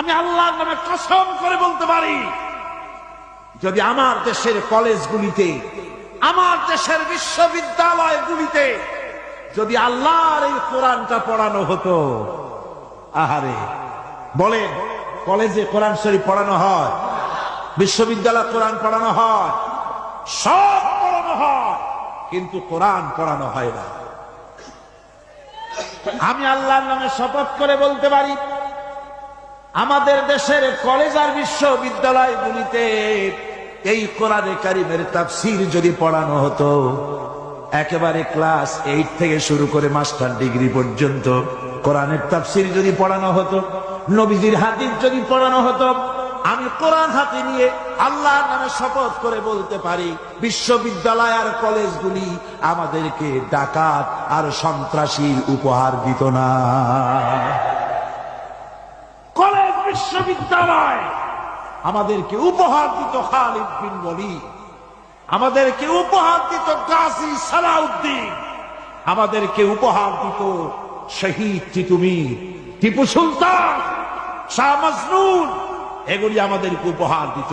আমি আল্লাহর নামে কসম করে বলতে পারি, যদি আমার দেশের কলেজগুলিতে, আমার দেশের বিশ্ববিদ্যালয়গুলিতে যদি আল্লাহর এই কোরআনটা পড়ানো হতো, আহারে, বলেন, কলেজে কোরআন শরীফ পড়ানো হয়, বিশ্ববিদ্যালয় কোরআন পড়ানো হয়, সব পড়ানো হয়, কিন্তু কোরআন পড়ানো হয় না। আমি আল্লাহর নামে শপথ করে বলতে পারি আমাদের দেশের কলেজ আর বিশ্ববিদ্যালয়গুলিতে এই কোরআনে কারিমের তাফসির যদি পড়ানো হতো, একেবারে ক্লাস এইট থেকে শুরু করে মাস্টার ডিগ্রি পর্যন্ত কোরআনের তাফসির যদি পড়ানো হতো, নবীজির হাদিস যদি পড়ানো হতো, আমি কোরআন হাতে নিয়ে আল্লাহর নামে শপথ করে বলতে পারি, বিশ্ববিদ্যালয় আর কলেজগুলি আমাদেরকে ডাকাত আর সন্ত্রাসীর উপহার দিত না। বিশ্ববিদ্যালয়। আমাদেরকে উপহার দিত খালিদ বিন বলি আমাদেরকে উপহার দিত গাজী সালাউদ্দিন। আমাদেরকে উপহার দিত শহীদ তিতুমির টিপু সুলতান, শাহ মজনুন। এগুলি আমাদেরকে উপহার দিত।